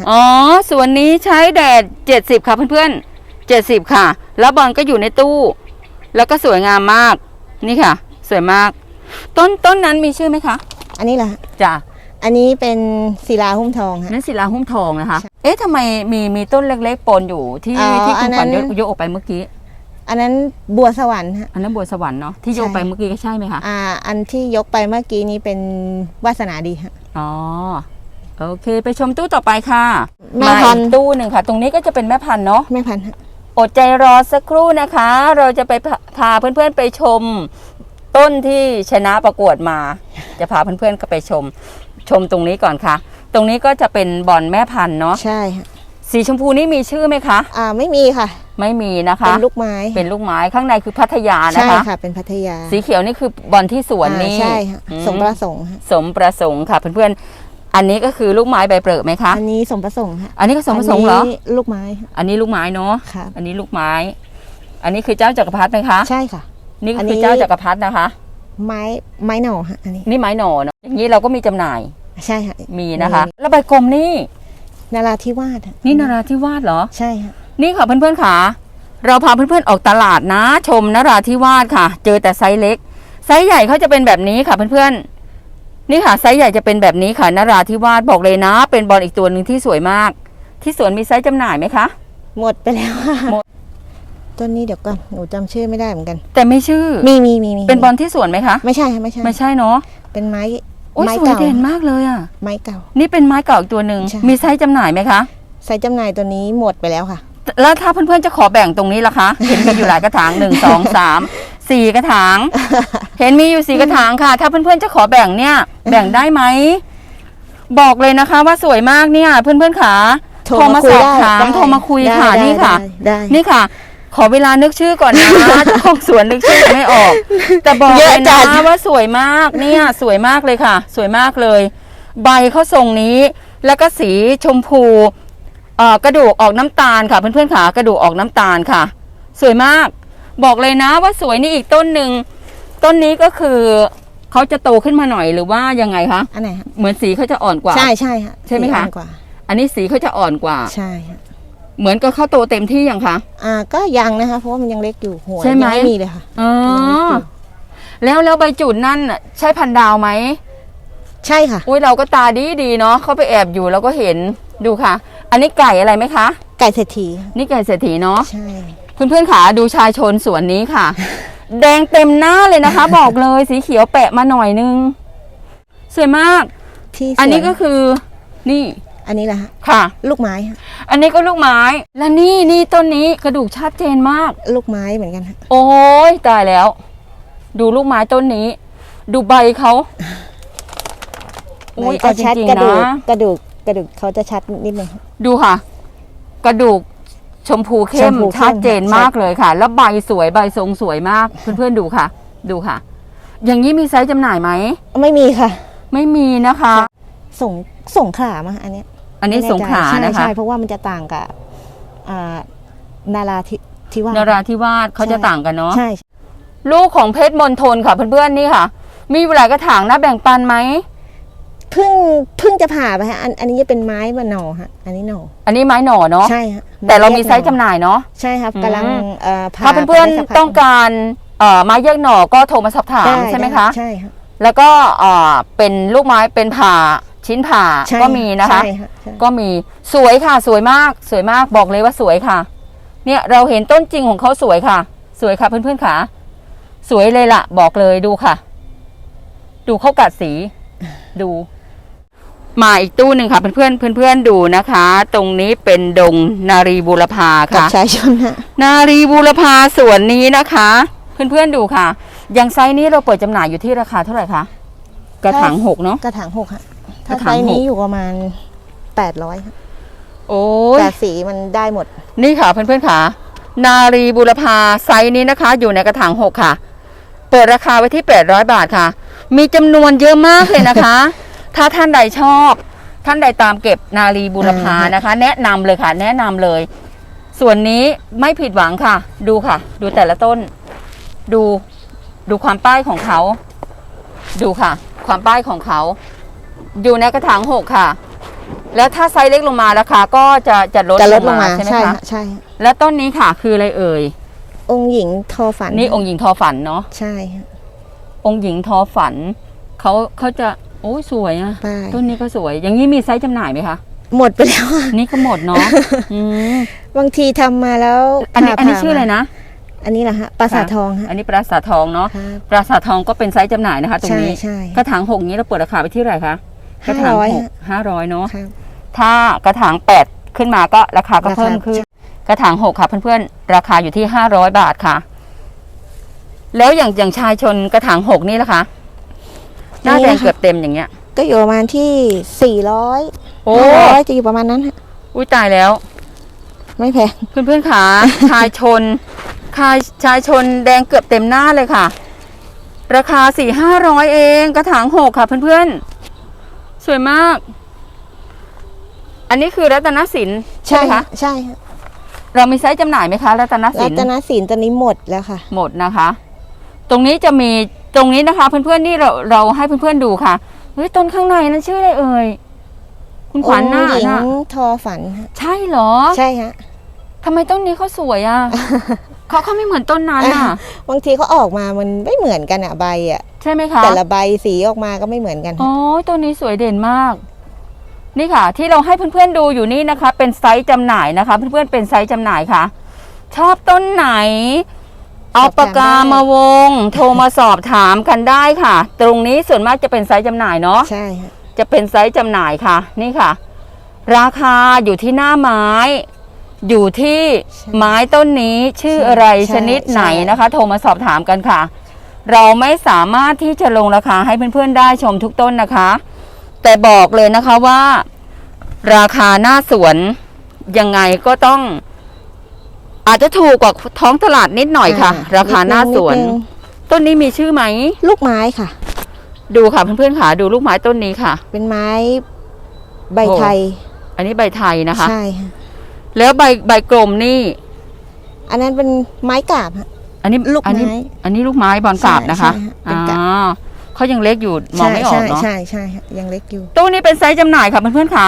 ฮะอ๋อส่วนนี้ใช้แดดเจ็ดสิบค่ะเพื่อนๆเจ็ดสิบค่ะ แล้วบอลก็อยู่ในตู้ แล้วก็สวยงามมากนี่ค่ะ สวยมาก ต้นต้นนั้นมีชื่อไหมคะอันนี้แหละฮะจ้ะอันนี้เป็นศิลาหุ้มทองฮะนั่นศิลาหุ้มทองนะคะใช่เอ๊ะทำไมมีมีต้นเล็กๆปนอยู่ที่อ๋อที่คุณขวัญอันนั้นยกยกออกไปเมื่อกี้ อันนั้นบัวสวรรค์ฮะ อันนั้นบัวสวรรค์เนาะที่โยกใช่ ไปเมื่อกี้ก็ใช่ไหมคะ อ่า อันที่ยกไปเมื่อกี้นี้เป็นวาสนาดีฮะ อ๋อ โอเค ไปชมตู้ต่อไปค่ะแม่พันธุ์าอีกตู้หนึ่งค่ะ ตรงนี้ก็จะเป็นแม่พันธุ์เนาะแม่พันธุ์ฮะอดใจรอสักครู่นะคะ เราจะไปพาพาเพื่อนๆไปชม ต้นที่ชนะประกวดมา จะพาเพื่อนๆก็ไปชม ชมตรงนี้ก่อนค่ะ ตรงนี้ก็จะเป็นบอลแม่พันธุ์เนาะ ใช่ฮะสีชมพูนี่มีชื่อไหมคะ อ่าไม่มีค่ะ ไม่มีนะคะ เป็นลูกไม้เป็นลูกไม้ข้างในคือพัทยานะใช่คะ ค่ะ เป็นพัทยาสีเขียวนี่คือบอลที่สวนนี่อ่าใช่ฮะอืสมประสงค์ฮะ สมประสงค์ค่ะเพื่อนๆ อันนี้ก็คือลูกไม้ใบเปรอะไหมคะ อันนี้สมประสงค์ฮะอันนี้ก็สมประสงค์เหรอนนี้ลูกไม้ฮะอันนี้ลูกไม้เนาะครับอันนี้ลูกไม้ อันนี้คือเจ้าจักรพรรดิไหมคะ ใช่ค่ะ นี่ก็อันคืนี้ อเจ้าจักรพรรดินะคะ ไม้ไม้หน่อฮะอันนี้ นี่ไม้หน่อเนาะ อย่างนี้เราก็มีจำหน่าย ใช่ค่ะ มีนะคะ มี แล้วใบกลมนี่ นาราธิวาสฮะนี่นาราธิวาสเหรอ ใช่ฮะนี่ค่ะเพื่อนๆค่ะ เราพาเพื่อนๆออกตลาดนะ ชมนราธิวาสค่ะ เจอแต่ไซส์เล็ก ไซส์ใหญ่เขาจะเป็นแบบนี้ค่ะเพื่อนๆ นี่ค่ะไซส์ใหญ่จะเป็นแบบนี้ค่ะนราธิวาสบอกเลยนะ เป็นบอลอีกตัวหนึ่งที่สวยมาก ที่สวนมีไซส์จำหน่ายไหมคะหมดไปแล้วค่ะหมดต้นนี้เดี๋ยวก่อนหนูจำชื่อไม่ได้เหมือนกัน แต่ไม่ชื่อ มีมีมีมีเป็นบอลที่สวนไหมคะ ไม่ใช่ค่ะไม่ใช่ไม่ใช่เนาะเป็นไม้โอ้ยไม้สวยเก่าเด่นมากเลยอะ ไม้เก่า นี่เป็นไม้เก่าอีกตัวหนึ่งใช่ มีไซส์จำหน่ายไหมคะ ไซส์จำหน่ายตัวนี้หมดไปแล้วค่ะ แล้วถ้าเพื่อนๆจะขอแบ่งตรงนี้ล่ะคะ เห็นมีอยู่หลายกระถางหนึ่งสองสาม สี่กระถาง เห็นมีอยู่สี่กระถางค่ะ ถ้าเพื่อนๆจะขอแบ่งเนี่ย แบ่งได้ไหม บอกเลยนะคะว่าสวยมากเนี่ย เพื่อนๆขาโทรมาสอบถามได้โทรมาคุยได้ค่ะได้นี่ค่ะได้ได้นี่ค่ะ ขอเวลานึกชื่อก่อนนะเจ้าของสวนนึกชื่อไม่ออก แต่บอกเยเลอะยจันะดว่าสวยมากเนี่ย สวยมากเลยค่ะ สวยมากเลย ใบเขาทรงนี้ แล้วก็สีชมพูเอ่อกระดูกออกน้ำตาลค่ะ เพื่อนๆค่ะกระดูกออกน้ำตาลค่ะ สวยมาก บอกเลยนะว่าสวยนี่อีกต้นหนึ่งต้นนี้ก็คือเขาจะโตขึ้นมาหน่อยหรือว่ายังไงคะอันไหนฮะเหมือนสีเขาจะอ่อนกว่า ใช่ใช่ฮะใช่ไหมคะ สีอ่อนกว่าอันนี้สีเขาจะอ่อนกว่า ใช่ฮะเหมือนกับเขาโตเต็มที่ยังคะ อ่าก็ยังนะคะ เพราะว่ามันยังเล็กอยู่หัวใช่ไหมยังไม่มีเลยค่ะอ๋อแล้วแล้วใบจุดนั่นน่ะใช่พันดาวไหมใช่ค่ะ อุ้ยเราก็ตาดีดีๆเนาะเขาไปแอบอยู่เราก็เห็นดูค่ะ อันนี้ไก่อะไรไหมคะ ไก่เศรษฐีนี่ไก่เศรษฐีเนาะใช่ เพื่อนๆขาดูชายชนสวนนี้ค่ะ แดงเต็มหน้าเลยนะคะ บอกเลยสีเขียวแปะมาหน่อยนึงสวยมาก ที่สวนอันนี้ก็คือนี่อันนี้แหละฮะค่ะ ลูกไม้ฮะอันนี้ก็ลูกไม้ และนี่นี่ต้นนี้กระดูกชัดเจนมาก ลูกไม้เหมือนกันฮะโอ้ยตายแล้ว ดูลูกไม้ต้นนี้ ดูใบเขาโอ้ยใบเอาจะจชัดริงกระๆดูนะกกระดูกกระดูกเขาจะชัดนิดนึงดูค่ะ กระดูก ชมพูเข้มชมพูเข้มชัดเจนชัดมากเลยค่ะ แล้วใบสวยใบทรงสวยมาก เพื่อนๆดูค่ะ ดูค่ะ อย่างนี้มีไซส์จำหน่ายไหม ไม่มีค่ะ ไม่มีนะคะ ส่งส่งขลามาอันเนี้ยอันนี้ไม่แสงขลาใช่นะคะ ใช่เพราะว่ามันจะต่างกับอ่านาราธิที่ว่านราธิวาสเขาจะต่างกันเนาะใช่ ลูกของเพชรมณฑลค่ะเพื่อนๆนี่ค่ะ มีอยู่หลายกระถางนะแบ่งปันไหม เพิ่งเพิ่งจะผ่าไปฮะอันอันนี้จะเป็นไม้บะหนอฮะ อันนี้หนออันนี้ไม้หน่อเนาะใช่ฮะแต่เรามีไซส์จำหน่ายเนาะ ใช่ครับอืม กำลังเอ่อผ่าถ้าเพื่อนไปได้สักพัๆต้องการเอ่อไม้แยกหน่อก็โทรมาสอบถามด้ใช่ไหมด้คะใช่ครับแล้วก็เอ่อเป็นลูกไม้เป็นผ่าชิ้นผ่าใช่ก็มีนะคะ ใช่ฮใช่ก็มีสวยค่ะสวยมากสวยมากบอกเลยว่าสวยค่ะ เนี่ยเราเห็นต้นจริงของเขาสวยค่ะ สวยค่ะเพื่อนๆค่ะ สวยเลยล่ะ บอกเลยดูค่ะ ดูเขากัดสี ดู มาอีกตู้หนึ่งค่ะเพื่อนๆเพื่อนๆดูนะคะ ตรงนี้เป็นดงนารีบูรพากับค่ะ ชายชนฮะ นารีบูรพาสวนนี้นะคะเพื่อนๆดูค่ะอย่างไซส์นี้เราเปิดจำหน่ายอยู่ที่ราคาเท่าไหร่คะกระถางหกเนาะ กระถางหกฮะถ้ากระถาไซงส์นี้หกอยู่ประมาณแปดร้อยโอ้ย แต่สีมันได้หมด นี่ค่ะเพื่อนๆค่ะ นารีบุรพาไซส์นี้นะคะ อยู่ในกระถางหกค่ะ เปิดราคาไว้ที่ 800 บาทค่ะ มีจำนวนเยอะมากเลยนะคะ ถ้าท่านใดชอบ ท่านใดตามเก็บนารีบุรพานะคะ แนะนำเลยค่ะ แนะนำเลย ส่วนนี้ไม่ผิดหวังค่ะ ดูค่ะ ดูแต่ละต้น ดูดูความป้ายของเขา ดูค่ะ ความป้ายของเขา อยู่ในกระถางหกค่ะ แล้วถ้าไซส์เล็กลงมาราคาก็จะจะลดจะลดลงมาใช่ไหมใช่คะฮะใช่ฮะแล้วต้นนี้ค่ะ คืออะไรเอ่ยองค์หญิงทอฝันนี่องค์หญิงทอฝันเนาะใช่ฮะองค์หญิงทอฝันเขาเขาจะ โอ้ยสวยอะใช่ ต้นนี้ก็สวย อย่างนี้มีไซส์จำหน่ายไหมคะ หมดไปแล้วอะนี่ก็หมดเนาะอืมบางทีทำมาแล้วอันนี้ผ่าอันนี้ผ่าชื่ออะไรมานะอันนี้แหละฮะปราสาททองฮะอันนี้ปราสาททองเนาะ ครับปราสาททองก็เป็นไซส์จำหน่ายนะคะ ตรงใช่นี้ ใช่ กระถางหกนี้เราเปิดราคาไปที่เท่าไหร่คะกระถาง500 หกฮะห้าร้อยเนาะ ครับ ถ้ากระถางแปดขึ้นมาก็ราคาก็ราคา เพิ่มขึ้น กระถางหกค่ะเพื่อนๆ ราคาอยู่ที่ห้าร้อยบาทค่ะ แล้วอย่างอย่างชายชนกระถางหกนี่ล่ะคะ หน้าแดงเกือบเต็มอย่างเงี้ย ก็อยู่ประมาณที่สี่ร้อยโอ้ร้อยจะอยู่ประมาณนั้นฮะอุ้ยตายแล้ว ไม่แพงเพื่อนๆขาชายชนชายชายชนแดงเกือบเต็มหน้าเลยค่ะ ราคาสี่ห้าร้อยเองกระถางหกค่ะเพื่อนๆสวยมาก อันนี้คือรัตนสินใช่ไหมคะใช่ฮะเรามีไซส์จำหน่ายไหมคะรัตนสิรันตนศิลป์ตอนนี้หมดแล้วค่ะ หมดนะคะ ตรงนี้จะมี ตรงนี้นะคะ เพื่อนๆนี่เราเราให้เพื่อนๆดูค่ะเฮ้ยต้นข้างในนั้นชื่ออะไรเอ่ยคุณขวัญหน้าองค์หญิงน่ะทอฝันฮะใช่เหรอใช่ฮะ ทำไมต้นนี้เขาสวยอะ เขาเขาไม่เหมือนต้นนั้นอะ บางทีเขาออกมามันไม่เหมือนกันอะใบอะใช่ไหมคะ แต่ละใบสีออกมาก็ไม่เหมือนกันโอ้ยต้นนี้สวยเด่นมาก นี่ค่ะ ที่เราให้เพื่อนๆดูอยู่นี่นะคะ เป็นไซส์จำหน่ายนะคะ เพื่อนๆเป็นไซส์จำหน่ายค่ะ ชอบต้นไหน เอาปากกามาวง โทรมาสอบถามกันได้ค่ะ ตรงนี้ส่วนมากจะเป็นไซส์จำหน่ายเนาะใช่ฮะจะเป็นไซส์จำหน่ายค่ะ นี่ค่ะ ราคาอยู่ที่หน้าไม้ อยู่ที่ไม้ต้นนี้ชื่ออะไรชนิดไหนนะคะ โทรมาสอบถามกันค่ะ เราไม่สามารถที่จะลงราคาให้เพื่อนๆได้ชมทุกต้นนะคะ แต่บอกเลยนะคะว่า ราคาหน้าสวนยังไงก็ต้อง อาจจะถูกกว่าท้องตลาดนิดหน่อยค่ะอ่ราคาหน้าสวนดงต้นนี้มีชื่อไหม ลูกไม้ค่ะ ดูค่ะเพื่อนๆค่ะ ดูลูกไม้ต้นนี้ค่ะ เป็นไม้ใบไทย อันนี้ใบไทยนะคะ ใช่ฮะแล้วใบใบกลมนี่ อันนั้นเป็นไม้กาบฮะอันนี้ลูกไม้อันนี้อันนี้ลูกไม้บอลกราบนะคะใช่ใช่เป็นกาบอ๋อเขายังเล็กอยู่มองไม่ออกเนาะใช่ใช่ใช่ฮะยังเล็กอยู่ตู้นี้เป็นไซส์จำหน่ายค่ะเพื่อนๆค่ะ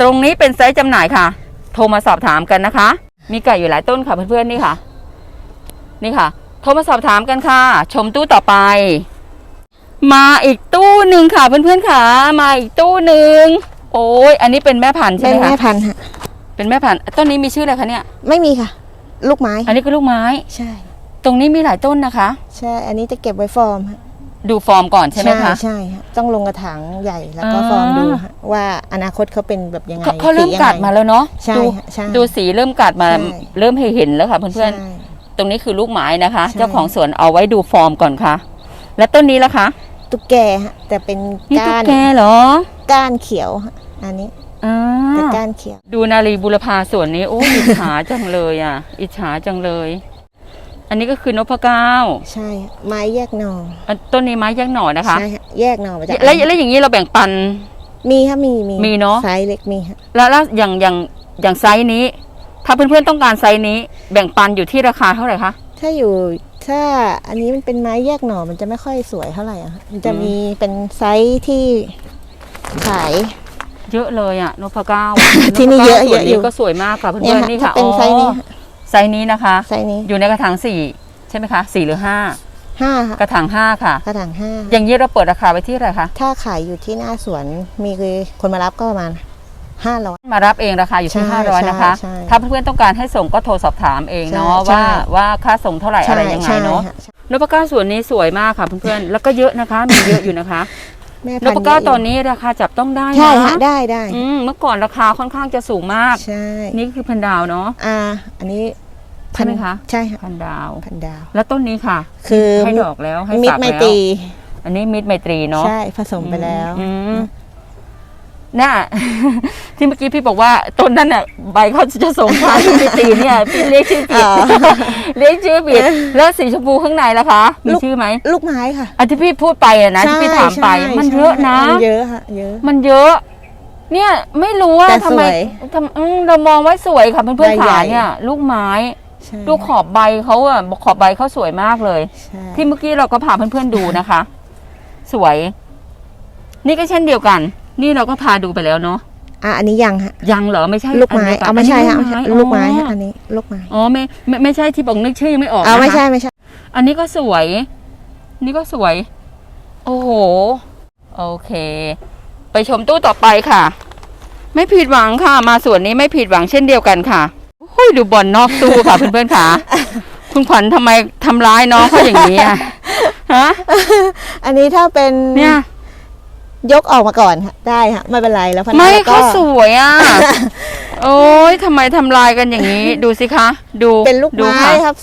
ตรงนี้เป็นไซส์จำหน่ายค่ะ โทรมาสอบถามกันนะคะ มีไก่อยู่หลายต้นค่ะเพื่อนๆนี่ค่ะ นี่ค่ะ โทรมาสอบถามกันค่ะ ชมตู้ต่อไป มาอีกตู้หนึ่งค่ะเพื่อนๆค่ะ มาอีกตู้หนึ่งโอ้ยอันนี้เป็นแม่พันธุ์ใช่เป็ไหนมแม่คะพันธุ์ฮะเป็นแม่พันธุ์ต้นนี้มีชื่ออะไรคะเนี่ย ไม่มีค่ะ ลูกไม้อันนี้คือลูกไม้ ใช่ ตรงนี้มีหลายต้นนะคะ ใช่ อันนี้จะเก็บไว้ฟอร์มฮะ ดูฟอร์มก่อนใช่ไหมคะ ใช่ฮะต้องลงกระถางใหญ่แล้วก็อ่าฟอร์มดูฮะว่าอนาคตเขาเป็นแบบยังไงเขาเขาเริ่มสียังกัดไงมาแล้วเนาะใช่ดูฮะใช่ดูสีเริ่มกัดมาใช่เริ่มให้เห็นแล้วค่ะเพื่อนใช่ๆตรงนี้คือลูกไม้นะคะใช่เจ้าของสวนเอาไว้ดูฟอร์มก่อนค่ะ แล้วต้นนี้ล่ะคะ ตุ๊กแกฮะแต่เป็นนี่ตุ๊ก้ากนแกเหรอ ก้านเขียวฮะอันนี้อ่าแต่ก้านเขียว ดูนารีบุรพาสวนนี้โอ้อิจฉาจังเลยอะ อิจฉาจังเลย อันนี้ก็คือนพเก้าใช่ฮะไม้แยกหน่ออันต้นนี้ไม้แยกหน่อนะคะใช่ฮะแยกหน่อมาจากแล้วแล้วอย่างนี้เราแบ่งปัน มีฮะมีมีมีเนอะ ไซส์เล็กมีฮะแล้วแล้วอย่างอย่างอย่างไซส์นี้ ถ้าเพื่อนๆต้องการไซส์นี้ แบ่งปันอยู่ที่ราคาเท่าไหร่คะ ถ้าอยู่ถ้าอันนี้มันเป็นไม้แยกหน่อมันจะไม่ค่อยสวยเท่าไหร่อะฮะมันจะอืม มีเป็นไซส์ที่ขาย เยอะเลยอะนพเก้าที่นี่เยอะนพก้าเยอะส่วนอยู่นี้ก็สวยมากค่ะเพื่เนี่ยอนฮะๆนี่ถ้าค่ะเป็นไซส์นี้อ๋อฮะ ไซส์นี้นะคะ ไซส์นี้อยู่ในกระถางสี่ใช่ไหมคะสี่หรือห้าห้าฮะกระถางห้าค่ะ กระถางห้าอย่างนี้เราเปิดราคาไว้ที่อะไรคะถ้าขายอยู่ที่หน้าสวนมีคือคนมารับก็ประมาณห้าร้อยมารับเองราคาอยู่ที่ใช่ห้าร้อยนะคะใช่ใช่ถ้าเพื่อนๆต้องการให้ส่งก็โทรสอบถามเองเนาะใช่ว่าใช่ว่าค่าส่งเท่าไหร่อะไรยังไงเนาะใช่ฮนพเก้าส่วนนี้สวยมากค่ะเพื่อนๆแล้วก็เยอะนะคะมีเยอะอยู่นะคะ แม่นพันพธุ์เก้าเยะยู่ตอนนี้ราคาจับต้องได้ใช่นะฮะได้ได้อืมเมื่อก่อนราคาค่อนข้างจะสูงมาก ใช่นี่คือพันดาวเนาะ อ่า อันนี้ใช่ไหมคะ ใช่ค่ะพันดาว พันดาว แล้วต้นนี้ค่ะ คือให้ดอกแล้วให้มิตฝัรกไมแล้วตรีอันนี้มิตรไมตรีเนาะใช่ผสมไปแล้ว อืม น่ะที่เมื่อกี้พี่บอกว่าต้นนั้นน่ะใบเขาจะส่งท้ายที่มิตรีเนี่ยพี่เรียกชื่อผิดอ๋อเรียกชื่อผิดแล้วสีชมพูข้างในล่ะคะมีลูกชื่อไหมลูกไม้ค่ะอันที่พี่พูดไปอะนะที่พี่ถามไปใช่มันใช่เยอะนะมันเยอะค่ะเยอะมันเยอะเนี่ยไม่รู้ว่าแต่ทำไมสวยทำอืมเรามองว่าสวยค่ะเพื่อนใบๆใหญ่ขาเนี่ยลูกไม้ใช่ดูขอบใบเขาอะขอบใบเขาสวยมากเลยใช่ที่เมื่อกี้เราก็พาเพื่อนๆดูนะคะ สวย นี่ก็เช่นเดียวกัน นี่เราก็พาดูไปแล้วเนาะอะอันนี้ยังฮะยังเหรอไม่ใช่ลูกไม้นดียวเอาไม่ใช่ฮะอันเอานี้ลูกไม้อ๋ฮะออันนี้ลูกไม้อ๋อไม่ไม่ไม่ใช่ที่บอกนึกชื่อยังไม่ออกเอาไม่นะคะใช่ไม่ใช่ อันนี้ก็สวย นี่ก็สวย โอ้โห โอเค ไปชมตู้ต่อไปค่ะ ไม่ผิดหวังค่ะ มาส่วนนี้ไม่ผิดหวังเช่นเดียวกันค่ะโอ้ยดูบอลนอกตู้ค่ะ เพื่อนๆค่ะ คุณขวัญทำไมทำร้ายน้องเขาอย่างนี้อะฮะ อันนี้ถ้าเป็นเนี่ย ยกออกมาก่อนฮะได้ฮะไม่เป็นไรแล้วพันไม่แล้วก็ เขาสวยอะ โอ้ยทำไมทำลายกันอย่างนี้ ดูสิคะ ดูเป็นลูกดูไม้ค่ะครับ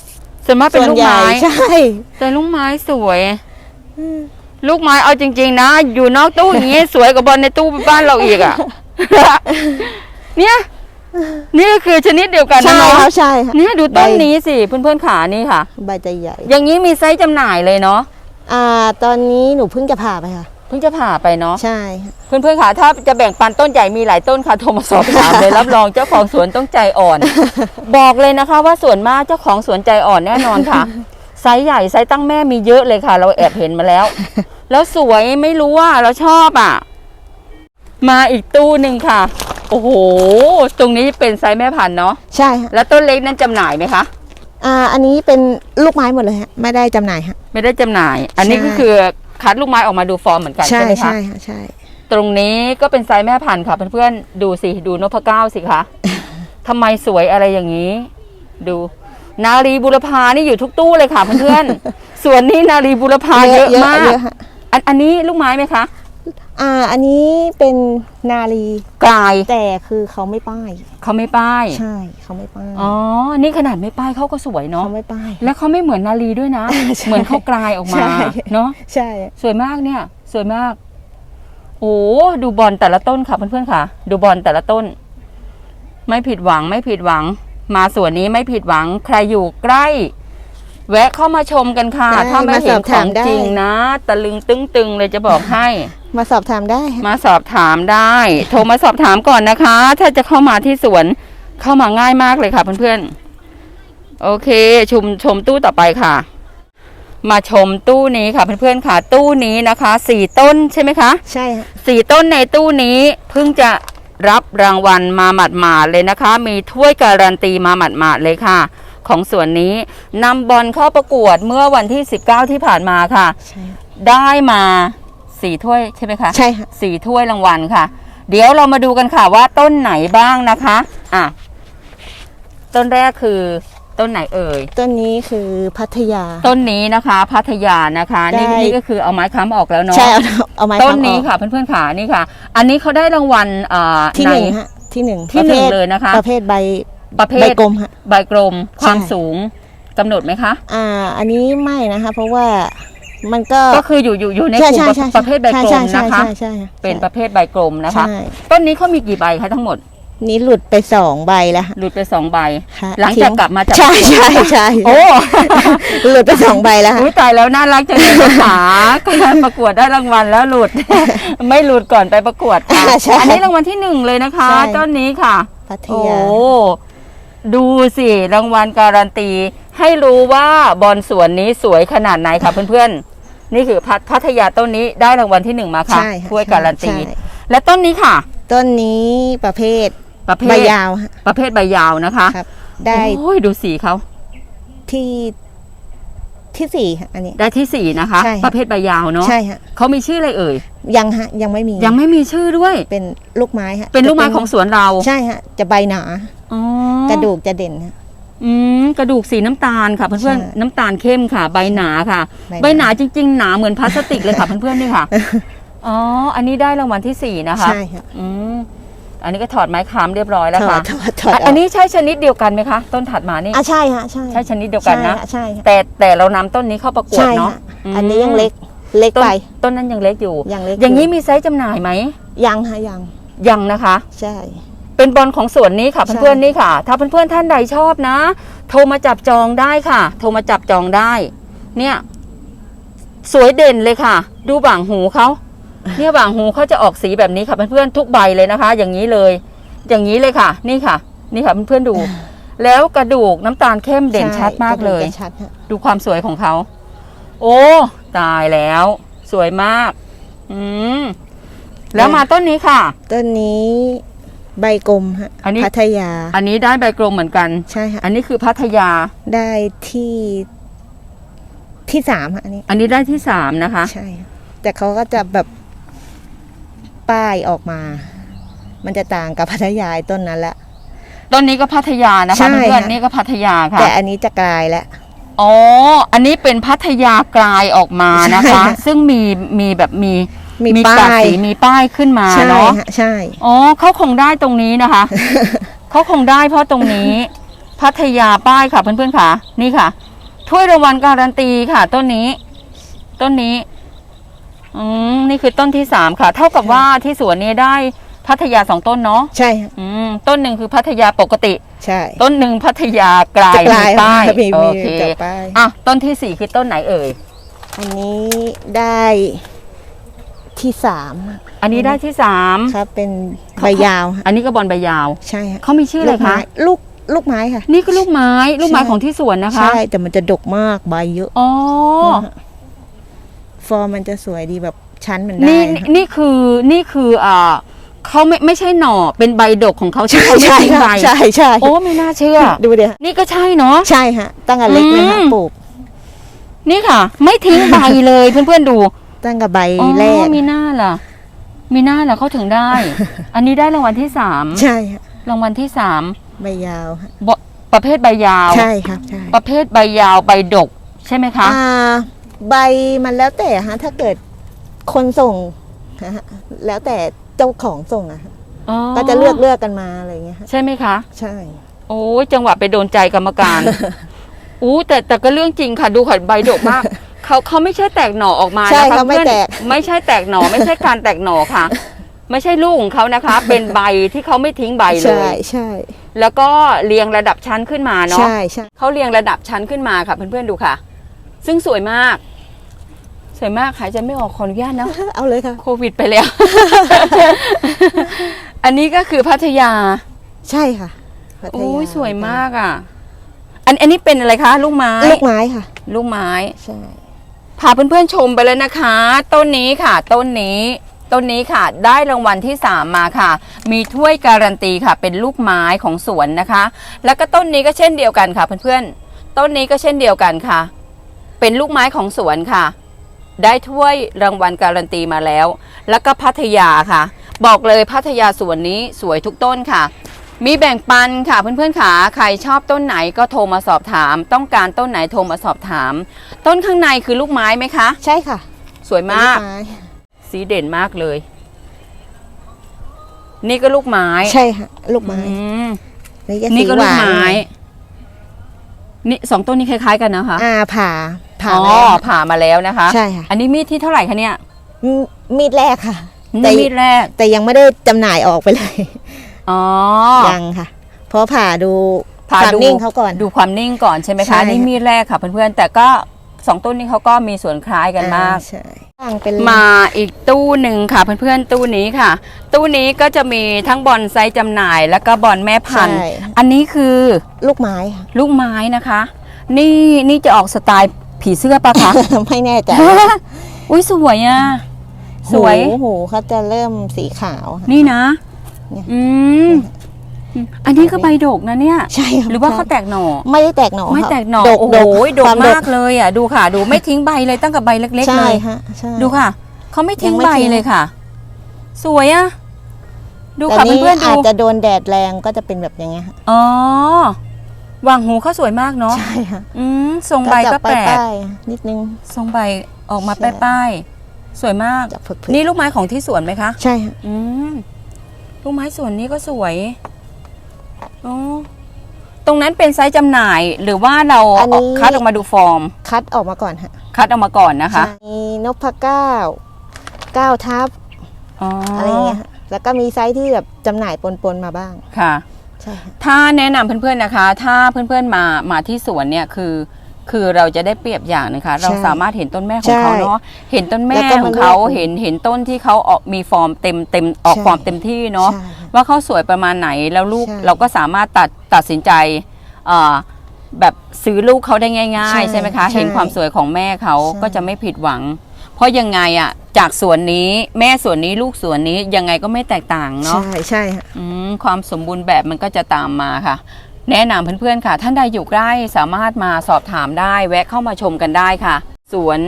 ส่วนมากเป็นส่วนลูกใหญ่ไม้ ใช่แต่ลูกไม้สวยลูกไม้เอาจริง ๆ นะ อยู่นอกตู้อย่างนี้ สวยกว่าบอลในตู้บ้านเราอีกอะ เนี่ย นี่ก็คือชนิดเดียวกันใช่นะครัเนาะบใช่ค่ะเนี่ยดูต้นใบนี้สิเพื่อนๆขานี่ค่ะใบจะใหญ่อย่างนี้มีไซส์จำหน่ายเลยเนาะ อ่า ตอนนี้หนูเพิ่งจะผ่าไปค่ะ เพิ่งจะผ่าไปเนาะใช่ค่ะเพื่อนๆค่ะถ้าจะแบ่งปันต้นใหญ่มีหลายต้นค่ะโทรมาสอบถามเลยรับรองเจ้าของสวนต้องใจอ่อน บอกเลยนะคะว่าส่วนมากเจ้าของสวนใจอ่อนแน่นอนค่ะไซส์ใหญ่ไซส์ตั้งแม่มีเยอะเลยค่ะ เราแอบเห็นมาแล้ว แล้วสวยไม่รู้ว่าเราชอบอะ มาอีกตู้หนึ่งค่ะ โอ้โห ตรงนี้เป็นไซส์แม่พันธุ์เนาะใช่ค่ะแล้วต้นเล็กนั้นจำหน่ายไหมคะอ่าอันนี้เป็นลูกไม้หมดเลยฮะไม่ได้จำหน่ายฮะไม่ได้จำหน่าย อันนี้ใช่ก็คือ คัดลูกไม้ออกมาดูฟอร์มเหมือนกันใช่ใช่ไหมคะ ใช่ค่ะใช่ ตรงนี้ก็เป็นไซส์แม่พันธุ์ค่ะเพื่อนๆดูสิดูนพเก้าสิคะ ทำไมสวยอะไรอย่างนี้ ดู นารีบุรพานี่อยู่ทุกตู้เลยค่ะเพื่อนๆ ส่วนนี้นารีบุรพาเยอะมาก เยอะฮะ อันอันนี้ลูกไม้ไหมคะ อ่า อันนี้เป็นนาลีกลาย แต่คือเขาไม่ป้าย เขาไม่ป้าย ใช่ เขาไม่ป้ายอ๋อ นี่ขนาดไม่ป้ายเขาก็สวยเนาะเขาไม่ป้าย แล้วเขาไม่เหมือนนารีด้วยนะใช่เหมือนเขากลายออกมาใช่เนาะใช่ สวยมากเนี่ย สวยมาก โอ้ดูบอลแต่ละต้นค่ะเพื่อนๆค่ะ ดูบอลแต่ละต้น ไม่ผิดหวังไม่ผิดหวัง มาสวนนี้ไม่ผิดหวัง ใครอยู่ใกล้ แวะเข้ามาชมกันค่ะได้ถ้าไม่มาเห็สอนบขถาอมงได้จริงนะตะลึงตึงๆเลยจะบอกให้ มาสอบถามได้ฮะมาสอบถามได้ โทรมาสอบถามก่อนนะคะ ถ้าจะเข้ามาที่สวนเข้ามาง่ายมากเลยค่ะเพื่อนๆ โอเคชมชมตู้ต่อไปค่ะ มาชมตู้นี้ค่ะเพื่อนๆค่ะ ตู้นี้นะคะสี่ต้นใช่ไหมคะ ใช่ฮะสี่ต้นในตู้นี้เพิ่งจะรับรางวัลมาหมาดๆเลยนะคะ มีถ้วยการันตีมาหมาดๆเลยค่ะ ของส่วนนี้นำบอลเข้าประกวดเมื่อวันที่ 19 ที่ผ่านมาค่ะ ใช่ ได้มา สี่ถ้วยใช่ไหมคะใช่ฮะสี่ถ้วยรางวัลค่ะ เดี๋ยวเรามาดูกันค่ะว่าต้นไหนบ้างนะคะอะต้นแรกคือต้นไหนเอ่ย ต้นนี้คือพัทยา ต้นนี้นะคะ พัทยานะคะนี่ได้นี่ก็คือเอาไม้ค้ำออกแล้วเนาะใช่เอาเอาไม้ต้นค้ำออกนี้ค่ะเพื่อนๆค่ะนี่ค่ะ อันนี้เขาได้รางวัลอ่าที่ในหนึ่งฮะที่หนึ่งที่หนึ่งประภทเลยนะคะ ประเภทใบประเภใบทกลมฮะ ใบกลมความใช่ สูงกำหนดไหมคะ อ่า อันนี้ไม่นะคะ เพราะว่า มันก็ ก็คืออยู่อยู่อยู่ในใช่กลุ่มใช่ประใช่ประเภทใบกลใช่มใช่นะคะ ใช่ใช่ใช่เป็นประเภทใบกลมนะคะ ใช่ต้นนี้เขามีกี่ใบคะทั้งหมด นี่หลุดไปสองใบแล้วฮะหลุดไปสองใบ ค่ะหลังจากทิ้กลับมาจากใช่ใช่ใช่โอ้ หลุดไปสองใบแล้วฮะอุ้ยตายแล้วน่ารักจังเลยนะคะการประกวดได้รางวัลแล้วหลุด ไม่หลุดก่อนไปประกวดค่ะใช่อันนี้รางวัลที่หนึ่งเลยนะคะใช่ ต้นนี้ค่ะ พัทโอ้ยา ดูสิรางวัลการันตี ให้รู้ว่าบอลสวนนี้สวยขนาดไหนค่ะเพื่อนๆ นี่คือพัทพัทยาต้นนี้ได้รางวัลที่หนึ่งมาค่ะใช่ค่ะถ้วยการันตี ใช่ และต้นนี้ค่ะ ต้นนี้ประเภทประเภทใบยาวฮะประเภทใบยาวนะคะครับ ได้โอ้ยดูสีเขาที่ที่สี่ฮะอันนี้ ได้ที่สี่นะคะ ใช่ค่ะ ประเภทใบยาวเนาะใช่ฮะเขามีชื่ออะไรเอ่ย ยังฮะยังไม่มียังไม่มีชื่อด้วย เป็นลูกไม้ฮะเป็นลูกไม้จะของสวนเรา ใช่ฮะ จะใบหนา อ๋อกระดูกจะเด่นฮะ อืมกระดูกสีน้ำตาลค่ะ เพื่อนใช่ๆน้ำตาลเข้มค่ะ ใบหนาค่ะ ใบหนาใบหนาจริง ๆ หนาเหมือนพลาสติกเลยค่ะเพื่อนๆนี่ค่ะ อ๋อ อันนี้ได้รางวัลที่สี่นะคะใช่ฮะอืมอันนี้ก็ถอดไม้ค้ำเรียบร้อยแล้วถอค่ะดถอดถอดอะออัอนกนี้ใช่ชนิดเดียวกันไหมคะ ต้นถัดมานี่อะใช่ฮะใช่ใช่ชนิดเดียวกันนะใช่ฮใช่ฮะแต่แต่เรานำต้นนี้เข้าประกวดใช่เนาะฮะมอันนี้ยังเล็กเล็กต้นไปต้นนั้นยังเล็กอยู่ ยังเล็กอย่างนี้มีไซส์จำหน่ายไหมยังฮะยังยังนะคะ ใช่ เป็นบอลของสวนนี้ค่ะใช่เพื่อนๆนี่ค่ะ ถ้าเพื่อนๆท่านใดชอบนะ โทรมาจับจองได้ค่ะ โทรมาจับจองได้ เนี่ย สวยเด่นเลยค่ะ ดูบ่างหูเขาเนี่ยบ่างหูเขาจะออกสีแบบนี้ค่ะเพื่อนๆทุกใบเลยนะคะ อย่างนี้เลย อย่างนี้เลยค่ะ นี่ค่ะ นี่ค่ะเพื่อนๆดู แล้วกระดูกน้ำตาลเข้มเด่นใชัดมากเลยระดูจะชัดฮะดูความสวยของเขา โอ้ตายแล้ว สวยมาก อืมแล้วมาต้นนี้ค่ะ ต้นนี้ ใบกลมฮะอันนี้ พัทยา อันนี้ได้ใบกลมเหมือนกัน ใช่ฮะอันนี้คือพัทยา ได้ที่ที่สามฮะอันนี้ อันนี้ได้ที่สามนะคะ ใช่ฮะแต่เขาก็จะแบบป้ายออกมา มันจะต่างกับพัทยาไอ้ต้นนั้นละ ต้นนี้ก็พัทยานะใช่คะเพื่อนค่ะๆนี่ก็พัทยาค่ะ แต่อันนี้จะกลายแล้ว อ๋อ อันนี้เป็นพัทยากลายออกมานะใช่คะค่ะ ซึ่งมีมีแบบมี มีกาป้าดยสีมีป้ายขึ้นมาใช่เนาะฮะใช่ อ๋อเขาคงได้ตรงนี้นะคะ เขาคงได้เพราะตรงนี้ พัทยาป้ายค่ะเพื่อนๆค่ะ นี่ค่ะ ถ้วยรางวัลการันตีค่ะ ต้นนี้ ต้นนี้อืมนี่คือต้นที่สามค่ะ เท่ากับว่าที่สวนนี้ได้พัทยาสองต้นเนาะใช่ฮะอืมต้นหนึ่งคือพัทยาปกติ ใช่ต้นหนึ่งพัทยากลายจะกลายมีป้ายมีโอมีเคจะป้ายอะต้นที่สี่คือต้นไหนเอ่ย อันนี้ได้ ที่สามฮะอันนี้ได้ที่สามครับเป็นเขาใบยาวฮะอันนี้ก็บอลใบยาวใช่ฮะเขามีชื่ออะไรลูกไม้คะลูกลูกไม้ค่ะ นี่ก็ลูกไม้ลูกไม้ใช่ของที่สวนนะคะ ใช่แต่มันจะดกมากใบเยอะอ๋อนะฮะฟอร์มมันจะสวยดีแบบชั้นมันได้นี่ฮะนี่คือนี่คืออ่าเขาไม่ไม่ใช่หน่อเป็นใบดกของเขาที่เขาไม่ใช่ทิ้งใบใช่ใช่โอ้ไม่น่าเชื่อ ดูเดี๋ยวนี่ก็ใช่เนาะใช่ฮะตั้งแต่เล็กเลยฮะอืมปลูกนี่ค่ะ ไม่ทิ้งใบเลยเพื่อนๆดู ตั้งแต่ใบอ๋อแรกมีหน้าล่ะ มีหน้าล่ะเขาถึงได้ อันนี้ได้รางวัลที่สามใช่ฮะรางวัลที่สามใบยาวฮะบประเภทใบยาว ใช่ครับใช่ประเภทใบยาวใบดก ใช่ไหมคะ อ่าใบมันแล้วแต่ฮะถ้าเกิดคนส่งนะฮะแล้วแต่เจ้าของส่งอะฮะอ๋อก็จะเลือกเลือกกันมาอะไรอย่างเงี้ยฮะใช่ไหมคะ ใช่ โอ้ยจังหวะไปโดนใจกรรมการ อู้แต่แต่ก็เรื่องจริงค่ะดูค่ะใบดกมากเขาเขาไม่ใช่แตกหน่อออกมาใช่นะคะเขาไม่เพื่อนแตก ไม่ใช่แตกหน่อไม่ใช่การแตกหน่อค่ะ ไม่ใช่ลูกของเขานะคะ เป็นใบที่เขาไม่ทิ้งใบเลใช่ย ใช่แล้วก็เรียงระดับชั้นขึ้นมาเนาะ ใช่ใช่ เขาเรียงระดับชั้นขึ้นมาค่ะเพื่อนๆดูค่ะ ซึ่งสวยมาก สวยมากหายใจไม่ออกขออนุญาตนะ เอาเลยค่ะ โควิดไปแล้ว อันนี้ก็คือพัทยาใช่ค่ะพัทโอ้ยาสวยมากอะ อันอันนี้เป็นอะไรคะ ลูกไม้ ลูกไม้ค่ะ ลูกไม้ใช่พาเพื่อนๆชมไปเลยนะคะ ต้นนี้ค่ะ ต้นนี้ ต้นนี้ค่ะ ได้รางวัลที่ 3 มาค่ะ มีถ้วยการันตีค่ะ เป็นลูกไม้ของสวนนะคะ แล้วก็ต้นนี้ก็เช่นเดียวกันค่ะเพื่อนๆ ต้นนี้ก็เช่นเดียวกันค่ะ เป็นลูกไม้ของสวนค่ะ ได้ถ้วยรางวัลการันตีมาแล้ว แล้วก็พัทยาค่ะ บอกเลยพัทยาสวนนี้สวยทุกต้นค่ะ มีแบ่งปันค่ะเพื่อนๆค่ะใครชอบต้นไหนก็โทรมาสอบถาม ต้องการต้นไหนโทรมาสอบถาม ต้นข้างในคือลูกไม้ไหมคะ ใช่ค่ะสวยมาก เป็นลูไม้สีเด่นมากเลย นี่ก็ลูกไม้ใช่ค่ะลูกไม้อืมนี่จะนี่สีก็หลูกวานไม้ นี่สองต้นนี้คล้าย ๆ กันนะคะอ่าผ่าผ่าอ๋อแล้วผ่ามาแล้วนะคะ ใช่ค่ะ อันนี้มีดที่เท่าไหร่คะเนี่ยมมีดแรกค่ะแต่นี่มีดแรก แต่ยังไม่ได้จำหน่ายออกไปเลย อ๋อยังค่ะเพราะผ่าดูผ่าความดูนิ่งเขาก่อน ดูความนิ่งก่อนใช่ไหมใช่คะ ค่ะ นี่มีดแรกค่ะเพื่อนๆ แต่ก็สองต้นนี้เขาก็มีส่วนคล้ายกันมาก อ่ใช่ตั้งเป็นมาอีกตู้หนึ่งค่ะเพื่อนๆ ตู้นี้ค่ะ ตู้นี้ก็จะมีทั้งบอลไซต์จำหน่าย แล้วก็บอลแม่พันธุ์ ใช่อันนี้คือลูกไม้ค่ะ ลูกไม้นะคะ นี่นี่จะออกสไตล์ผีเสื้อปะคะ ไม่แน่ใจอุ้ยสวยอะ สวย หูหูเขาจะเริ่มสีขาวค่ะ นี่นะ เนี่ยอืมอันนี้ก็ใบดกนะเนี่ย ใช่ค่ะหรือว่าเขาแตกหน่อ ไม่ได้แตกหน่อไม่ค่ะแตกหน่อดกโอ้โหดคกวามมากเลยอะดูค่ะ ดูไม่ทิ้งใบเลยตั้งแต่ใบเล็กๆใช่เลยฮะใช่ดูค่ะเขาไม่ทิ้งยังไม่ใบทิ้งเลยค่ะ สวยอะดูแต่ค่ะนี่เพื่อนๆดูอาจจะโดนแดดแรงก็จะเป็นแบบอย่างเงี้ยค่ะอ๋อวางหูเขาสวยมากเนาะใช่ค่ะอืมทรงใบก็แปลกป้ายๆนิดนึงทรงใบออกมาใช่ป้ายๆสวยมากจะผึกๆนี่ลูกไม้ของที่สวนไหมคะ ใช่ค่ะอืม ลูกไม้สวนนี้ก็สวยอ๋อตรงนั้นเป็นไซส์จำหน่ายหรือว่าเราอันนี้ คัดออกมาดูฟอร์ม คัดออกมาก่อนค่ะคัดออกมาก่อนนะคะ มีนพเก้าเก้าทับอ๋อออะไรอย่างเงี้ยค่ะแล้วก็มีไซส์ที่แบบจำหน่ายปนๆมาบ้าง ค่ะ ใช่ค่ะ ถ้าแนะนำเพื่อนๆนะคะ ถ้าเพื่อนๆมามาที่สวนเนี่ยคือ คือเราจะได้เปรียบอย่างหนึงค่ะเราสามารถเห็นต้นแม่ของเขาเนาะเห็นต้นแม่ของเขาเห็นเห็นต้นที่เขาออกมีฟอร์มเต็มเต็มออกฟอร์มเต็มที่เนาะใช่ค่ะว่าเขาสวยประมาณไหนแล้วลูกใช่เราก็สามารถตัดตัดสินใจเอ่อแบบซื้อลูกเขาได้ง่ายใช่ๆใช่ไหมคะใช่เห็นความสวยของแม่เขาใช่ก็จะไม่ผิดหวัง เพราะยังไงอะจากสวนนี้แม่สวนนี้ลูกสวนนี้ยังไงก็ไม่แตกต่างเนาะใช่ใช่ฮะอืมความสมบูรณ์แบบมันก็จะตามมาค่ะ แนะนำเพื่อนๆค่ะ ท่านใดอยู่ใกล้สามารถมาสอบถามได้ แวะเข้ามาชมกันได้ค่ะ สวน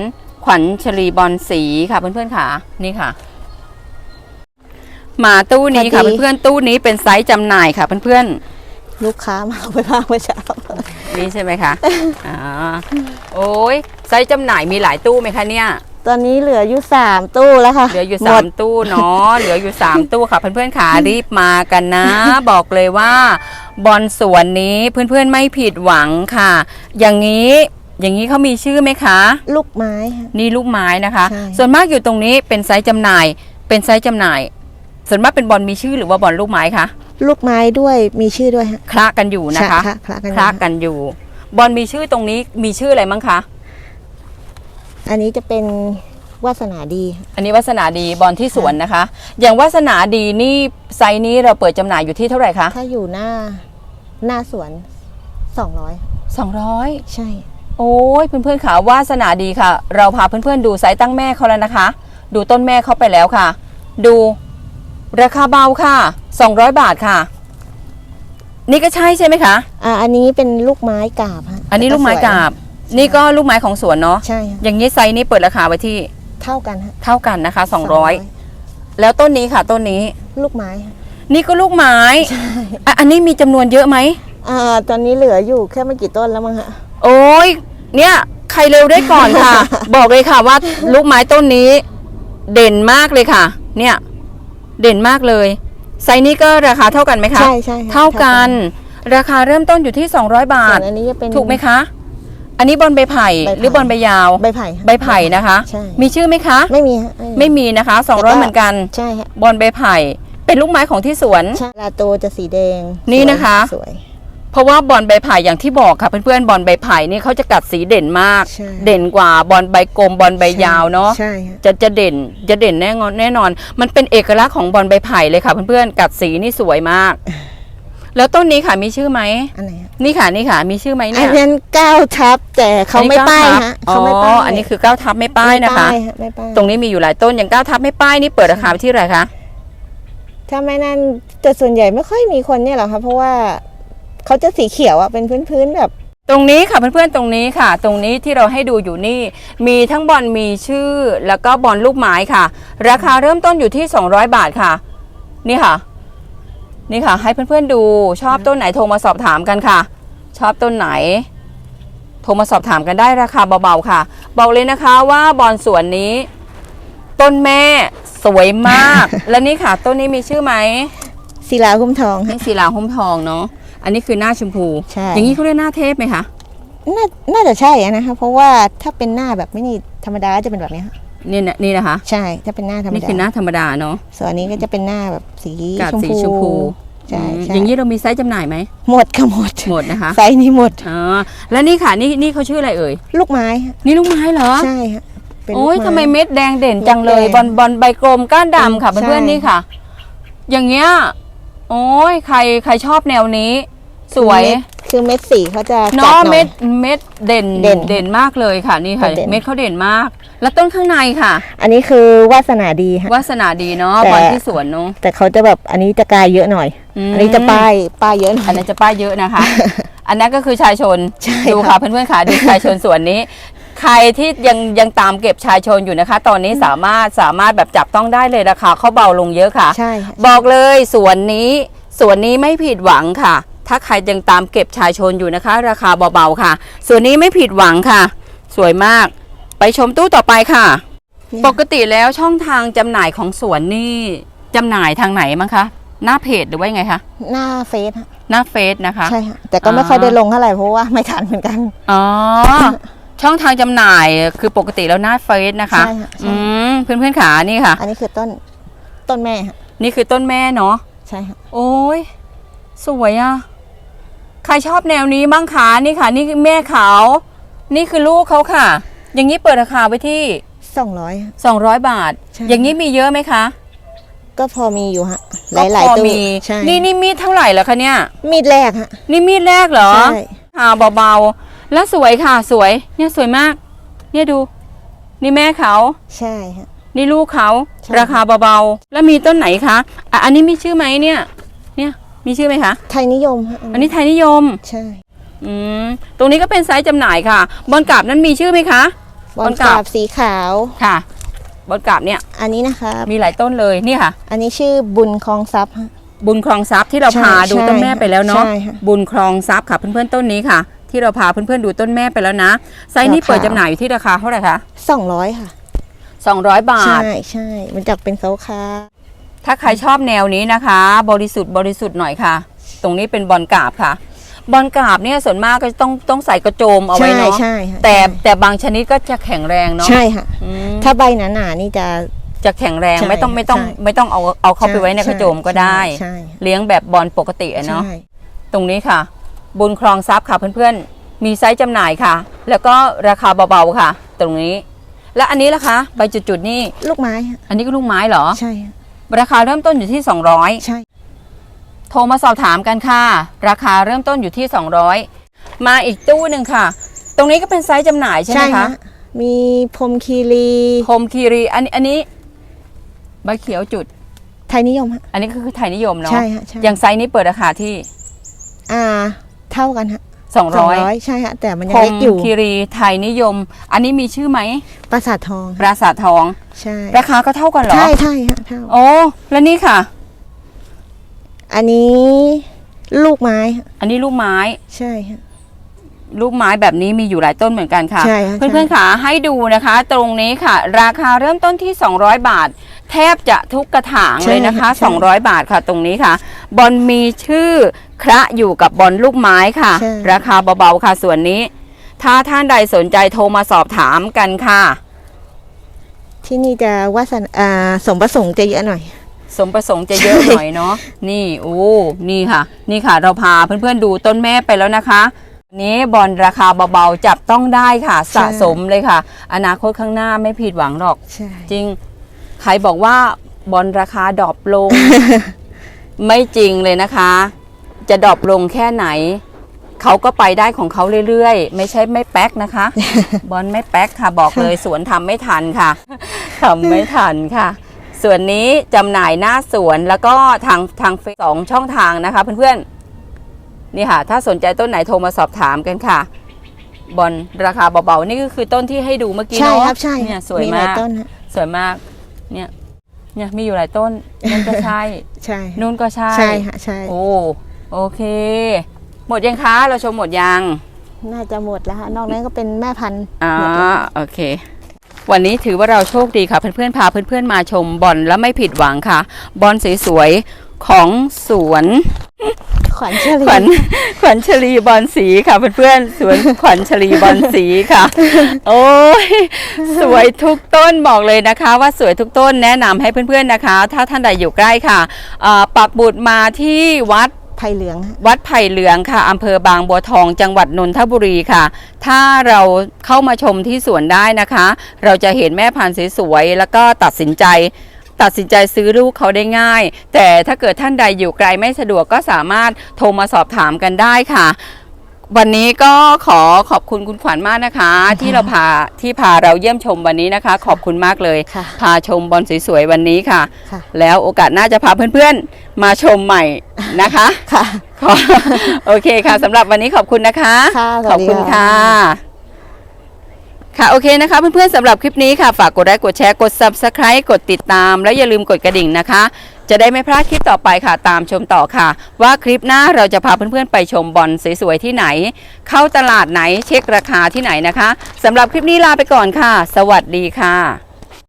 ขวัญชลีบอลสีค่ะเพื่อนๆค่ะนี่ค่ะ มาตู้นี้ค่ะเพื่อนๆตู้นี้เป็นไซส์จำหน่ายค่ะเพื่อนลูกค้ามาเอาไปบ้างเมื่อเช้าๆนี่ใช่ไหมคะอ่าโอ้ยไซส์จำหน่ายมีหลายตู้ไหมคะเนี่ย ตอนนี้เหลืออยู่สามตู้แล้วค่ะ เหลืออยู่หมสาดมตู้เนาะเหลืออยู่สามตู้ค่ะเพื่อนๆค่ะรีบมากันนะ บอกเลยว่า บอลสวนนี้เพื่อนๆไม่ผิดหวังค่ะ อย่างนี้อย่างนี้เขามีชื่อไหมคะ ลูกไม้ฮะนี่ลูกไม้นะคะ ใช่ ส่วนมากอยู่ตรงนี้เป็นไซส์จำหน่าย เป็นไซส์จำหน่าย ส่วนมากเป็นบอลมีชื่อหรือว่าบอลลูกไม้คะลูกไม้ด้วยมีชื่อด้วยฮะคละกันอยู่นะคะใช่คละกันคละกันอยู่ บอลมีชื่อตรงนี้มีชื่ออะไรมั้งคะ อันนี้จะเป็นวาสนาดีอันนี้วาสนาดีบอลที่สวนนะคะ อย่างวาสนาดีนี่ไซส์นี้เราเปิดจำหน่ายอยู่ที่เท่าไหร่คะ ถ้าอยู่หน้า หน้าสวนสองร้อย200 ใช่ โอ้ยเพื่อนๆค่ะวาสนาดีค่ะ เราพาเพื่อนๆดูไซส์ตั้งแม่เขาแล้วนะคะ ดูต้นแม่เขาไปแล้วค่ะ ดูราคาเบาค่ะ 200 บาทค่ะ นี่ก็ใช่ใช่ไหมคะ อ่าอันนี้เป็นลูกไม้กาบฮะอันนี้ลูกไม้กาบ นี่ก็ลูกไม้ของสวนเนาะใช่ฮะอย่างนี้ไซส์นี้เปิดราคาไว้ที่เท่ากันฮะเท่ากันนะคะ 200 แล้วต้นนี้ค่ะต้นนี้ ลูกไม้ฮะ นี่ก็ลูกไม้อะอันนี้มีจำนวนเยอะไหม อ่าตอนนี้เหลืออยู่แค่ไม่กี่ต้นแล้วมั้งฮะ โอ้ย เนี่ย ใครเร็วได้ก่อนค่ะ บอกเลยค่ะว่าลูกไม้ต้นนี้ เด่นมากเลยค่ะ เนี่ย เด่นมากเลย ไซส์นี้ก็ราคาเท่ากันไหมคะใช่ใช่ฮะเท่ากัน ราคาเริ่มต้นอยู่ที่ 200 บาส่วทนอันนี้จะเป็น ถูกไหมคะ อันนี้บอลใบไผ่ใบไผ่ หรือบอลใบยาว ใบไผ่ฮะ ใบไผ่นะคะ ใช่ มีชื่อไหมคะ ไม่มีฮะไม่มีนะคะ แต่ก็200เหมือนกัน ใช่ฮะ บอลใบไผ่ เป็นลูกไม้ของที่สวนใช่ลาโตจะสีแดงนี่สวยนะคะ สวย เพราะว่าบอลใบไผ่อย่างที่บอกค่ะเพื่อนๆบอลใบไผ่นี่เขาจะกัดสีเด่นมาก ใช่ เด่นกว่าบอลใบกลมบอลใบยาวเนาะ ใช่ฮะจะจะเด่นจะเด่นแน่นอนแน่นอน มันเป็นเอกลักษณ์ของบอลใบไผ่เลยค่ะเพื่อนๆกัดสีนี่สวยมาก แล้วต้นนี้ค่ะมีชื่อไหมอันไหนฮะนี่ค่ะนี่ค่ะ มีชื่อไหมอัเนี่นยนั้นเก้าทับแต่เขาไม่ป้ายฮะอ๋อเขาไม่ป้ายอันนี้คือเก้าทับไม่ป้ายนะคะ ไม่ป้ายฮะไม่ป้ายตรงนี้มีอยู่หลายต้นอย่างเก้าทับไม่ป้ายนี่เปิดราคาไปที่เท่าไหร่คะ ถ้าไม่นั่นแต่ส่วนใหญ่ไม่ค่อยมีคนเนี่ยหรอกค่ะเพราะว่าเขาจะสีเขียวอะเป็นพื้นๆแบบตรงนี้ค่ะเพื่อนๆตรงนี้ค่ะ ตรงนี้ที่เราให้ดูอยู่นี่ มีทั้งบอลมีชื่อแล้วก็บอลลูกไม้ค่ะ ราคาเริ่มต้นอยู่ที่ 200 บาทค่ะ นี่ค่ะ นี่ค่ะ ให้เพื่อนๆดูชอบต้นไหนโทรมาสอบถามกันค่ะ ชอบต้นไหน โทรมาสอบถามกันได้ราคาเบาๆค่ะ บอกเลยนะคะว่าบอลสวนนี้ ต้นแม่ สวยมาก และนี่ค่ะ ต้นนี้มีชื่อไหมศิลาคุ้มทองฮะนี่ศิลาหุ้มทองเนาะอันนี้คือหน้าชมพู ใช่ อย่างนี้เขาเรียกหน้าเทพไหมคะน่าน่าจะใช่อะนะคะเพราะว่าถ้าเป็นหน้าแบบไม่นี่ธรรมดาจะเป็นแบบนี้ฮะนี่นะนี่นะคะ ใช่ ถ้าเป็นหน้าธรรมนี่ดาคือหน้าธรรมดาเนาะส่วนอันนี้ก็จะเป็นหน้าแบบสีกาดชมสีพูชมพูใช่อืมใช่อย่างนี้เรามีไซส์จำหน่ายไหมหมดค่ะหมดหมดนะคะไซส์นี้หมด อ๋อแล้วนี่ค่ะนี่นี่เขาชื่ออะไรเอ่ยลูกไม้ฮะนี่ลูกไม้เหรอ ใช่ฮะ เป็นลูกโอ้ยไทำไมเม็ดแดงเด่นจังเลยเม็ดแดงบอลบอลใบกลมก้านดำค่ะใช่เพื่อนๆนี่ค่ะ อย่างเงี้ยโอ้ยใครใครชอบแนวนี้ สวยคือเม็ดสีเขาจะจัดเนาะหน่อยเม็ดเม็ดเด่นเด่นเด่นมากเลยค่ะนี่ค่ะเด่น เม็ดเขาเด่นมาก แล้วต้นข้างในค่ะอันนี้คือวาสนาดีฮะวาสนาดีเนาะแต่ บอลที่สวนเนาะ แต่เขาจะแบบอันนี้จะกลายเยอะหน่อย ม อันนี้จะป้ายป้ายเยอะหน่อย อันนั้นจะป้ายเยอะนะคะ อันนั้นก็คือชายชน ใช่ดูค่ะค่ะเพื่อนๆค่ะดูชายชนส่วนนี้ ใครที่ยังยังตามเก็บชายชนอยู่นะคะ ตอนนี้สามารถสามารถแบบจับต้องได้เลยราคาเขาเบาลงเยอะค่ะ ใช่ฮะบอกเลยสวนนี้สวนนี้ไม่ผิดหวังค่ะ ถ้าใครยังตามเก็บชายชนอยู่นะคะ ราคาเบาๆค่ะส่วนนี้ไม่ผิดหวังค่ะ สวยมาก ไปชมตู้ต่อไปค่ะ นี่ปกติแล้วช่องทางจำหน่ายของสวนนี่จำหน่ายทางไหนมั้งคะ หน้าเพจหรือว่ายังไงคะหน้าเฟซฮะหน้าเฟซนะคะ ใช่ฮะแต่ก็ไม่ค่อยได้ลงเท่าไหร่เพราะว่าไม่ทันเหมือนกัน อ๋อ ช่องทางจำหน่ายคือปกติแล้วหน้าเฟซนะคะใช่ค่ะใช่ อืมเพื่อนๆขานี่ค่ะ อันนี้คือต้นต้นแม่ฮะนี่คือต้นแม่เนาะ ใช่ฮะโอ้ย สวยอะใครชอบแนวนี้บ้างคะนี่ค่ะ นี่คือแม่เขานี่คือลูกเขาค่ะ อย่างนี้เปิดราคาไว้ที่ สองร้อย 200 บาท ใช่ อย่างนี้มีเยอะไหมคะก็พอมีอยู่ฮะหก็ลายพอๆตู้มีใช่นี่นี่มีดเท่าไหร่แล้วคะเนี่ย มีดแรกฮะ นี่มีดแรกเหรอใช่ค่ะเบาๆ แล้วสวยค่ะสวย เนี่ยสวยมาก เนี่ยดู นี่แม่เขา ใช่ฮะ นี่ลูกเขาใช่ ราคาเบาๆ แล้วมีต้นไหนคะอะอันนี้มีชื่อไหมเนี่ย เนี่ยมีชื่อไหมคะ ไทยนิยมฮะอันนี้ไทยนิยม ใช่อืมตรงนี้ก็เป็นไซส์จำหน่ายค่ะ บอลกราบนั้นมีชื่อไหมคะบอลบอลกกราราบบสีขาว ค่ะ บอลกราบเนี่ยอันนี้นะครับมีหลายต้นเลยนี่ค่ะ อันนี้ชื่อบุญคลองทรัพย์ฮะ บุญครองทรัพย์ที่เราใช่พาดูใช่ต้นแม่ไปแล้วเนาะใช่ค่ะ บุญครองทรัพย์ค่ะเพื่อนๆต้นนี้ค่ะ ที่เราพาเพื่อนๆดูต้นแม่ไปแล้วนะไซส์นี้ราคาเปิดจำหน่ายอยู่ที่ราคาเท่าไหร่คะสองร้อยค่ะ 200 บาใช่ทใช่มันจะเป็นเสาคาถ้าใครชอบแนวนี้นะคะ บริสุทธิ์บริสุทธิ์หน่อยค่ะ ตรงนี้เป็นบอลกราบค่ะ บอลกราบเนี่ยส่วนมากก็ต้องต้องใส่กระโจมเอาไว้ใช่เนาะใช่ค่ะแต่ใช่แต่บางชนิดก็จะแข็งแรงเนาะใช่ค่ะอืมถ้าใบหนาๆนี่จะจะแข็งแรงใช่ไม่ต้องไม่ต้องใช่ไม่ต้องเอาเอาเข้าไปไว้ในกระโจมก็ได้ใช่เลี้ยงแบบบอลปกติอะเนาะใช่ตรงนี้ค่ะ บุญครองทรัพย์ค่ะเพื่อนๆ มีไซส์จำหน่ายค่ะ แล้วก็ราคาเบาๆค่ะ ตรงนี้ และอันนี้ล่ะคะ ใบจุดๆนี่ ลูกไม้ฮะอันนี้ก็ลูกไม้เหรอ ใช่ฮะราคาเริ่มต้นอยู่ที่ 200 ใช่ โทรมาสอบถามกันค่ะ ราคาเริ่มต้นอยู่ที่ 200 มาอีกตู้หนึ่งค่ะ ตรงนี้ก็เป็นไซส์จำหน่ายใช่ไหมคะฮะมีพรหมคีรีโคมคีรีอันนี้อันนี้ใบเขียวจุด ไทยนิยมฮะ อันนี้ก็คือไทยนิยมเนาะใช่ฮะใช่ อย่างไซส์นี้เปิดราคาที่ อ่า เท่ากันฮะ200ใช่ฮะแต่มันยัโคงมเล็กอยู่คีรีไทยนิยม อันนี้มีชื่อไหมปราสาททองปราสาททอง ใช่ราคาก็เท่ากันเหรอ ใช่ใช่ฮะเท่าโอ้ แล้วนี่ค่ะ อันนี้ลูกไม้ฮะอันนี้ลูกไม้ ใช่ฮะ ลูกไม้แบบนี้มีอยู่หลายต้นเหมือนกันค่ะ ใช่ค่ะเพื่อนๆค่ะให้ดูนะคะ ตรงนี้ค่ะ ราคาเริ่มต้นที่ 200 บาท แทบจะทุกกระถางเลยนะคะ ใช่200 บาทค่ะ ตรงนี้ค่ะ บอลมีชื่อคระอยู่กับบอลลูกไม้ค่ะ ใช่ ราคาเบาๆค่ะส่วนนี้ ถ้าท่านใดสนใจโทรมาสอบถามกันค่ะ ที่นี่จะวาสนาอ่าสมประสงค์จะเยอะหน่อย สมประสงค์จะเยอะหน่อยเนาะ นี่โอ้ นี่ค่ะ นี่ค่ะ เราพาเพื่อนๆดูต้นแม่ไปแล้วนะคะอั นนี้บอลราคาเบาๆ จับต้องได้ค่ะสะสมเลยค่ะ อนาคตข้างหน้าไม่ผิดหวังหรอก ใช่ จริง ใครบอกว่าบอลราคาดรอปลง ไม่จริงเลยนะคะ จะดรอปลงแค่ไหน เขาก็ไปได้ของเขาเรื่อยๆ ไม่ใช่ไม่แป๊กนะคะ บอลไม่แป๊กค่ะบอกเลยสวนทำไม่ทันค่ะทำไม่ทันค่ะส่วนนี้จำหน่ายหน้าสวนแล้วก็ทางทางเฟซสองช่องทางนะคะเพื่อนๆ นี่ค่ะ ถ้าสนใจต้นไหนโทรมาสอบถามกันค่ะ บอลราคาเบาๆ นี่ก็คือต้นที่ให้ดูเมื่อกี้ใช่เนาะครับใช่เนี่ยสวยหลามายกต้นฮะสวยมาก เนี่ยเนี่ยมีอยู่หลายต้นนั่นก็ใช่ใช่ฮะนู่นก็ใช่ใช่ฮะใช่โอ้โอเค หมดยังคะเราชมหมดยังน่าจะหมดแล้วฮะนอกนั้นก็เป็นแม่พันธุ์อ่าหมดแล้วโอเควันนี้ถือว่าเราโชคดีค่ะ เพื่อนๆพาเพื่อนๆมาชมบอลแล้วไม่ผิดหวังค่ะ บอลสวยๆ ของสวนขวัญเชลีขวัญขวัญชลีบอลสีค่ะเพื่อนๆสวนขวัญชลีบอลสีค่ะ โอ้ยสวยทุกต้นบอกเลยนะคะ ว่าสวยทุกต้นแนะนำให้เพื่อนๆนะคะ ถ้าท่านใดอยู่ใกล้ค่ะอ่าปักบุตรมาที่วัดไผ่เหลืองฮะวัดไผ่เหลืองค่ะอำเภอบางบัวทองจังหวัดนนทบุรีค่ะ ถ้าเราเข้ามาชมที่สวนได้นะคะ เราจะเห็นแม่พันธุ์สวยๆแล้วก็ตัดสินใจ ตัดสินใจซื้อลูกเขาได้ง่าย แต่ถ้าเกิดท่านใดอยู่ไกลไม่สะดวกก็สามารถโทรมาสอบถามกันได้ค่ะวันนี้ก็ขอขอบคุณคุณขวัญมากนะคะ ที่เราพาที่พาเราเยี่ยมชมวันนี้นะคะ ขอบคุณมากเลยค่ะพาชมบอลสวยๆวันนี้ค่ะค่ะ แล้วโอกาสหน้าจะพาเพื่อนๆ มาชมใหม่นะคะค่ะขอโอเคค่ะสำหรับวันนี้ขอบคุณนะคะค่ะสขวัอบสดีคุณค่ะค่ะ ค่ะโอเคนะคะเพื่อนๆสำหรับคลิปนี้ค่ะ ฝากกดไลค์กดแชร์กด subscribe กดติดตาม แล้วอย่าลืมกดกระดิ่งนะคะ จะได้ไม่พลาดคลิปต่อไปค่ะ ตามชมต่อค่ะ ว่าคลิปหน้าเราจะพาเพื่อนๆไปชมบอลสวยๆที่ไหน เข้าตลาดไหนเช็คราคาที่ไหนนะคะสำหรับคลิปนี้ลาไปก่อนค่ะ สวัสดีค่ะ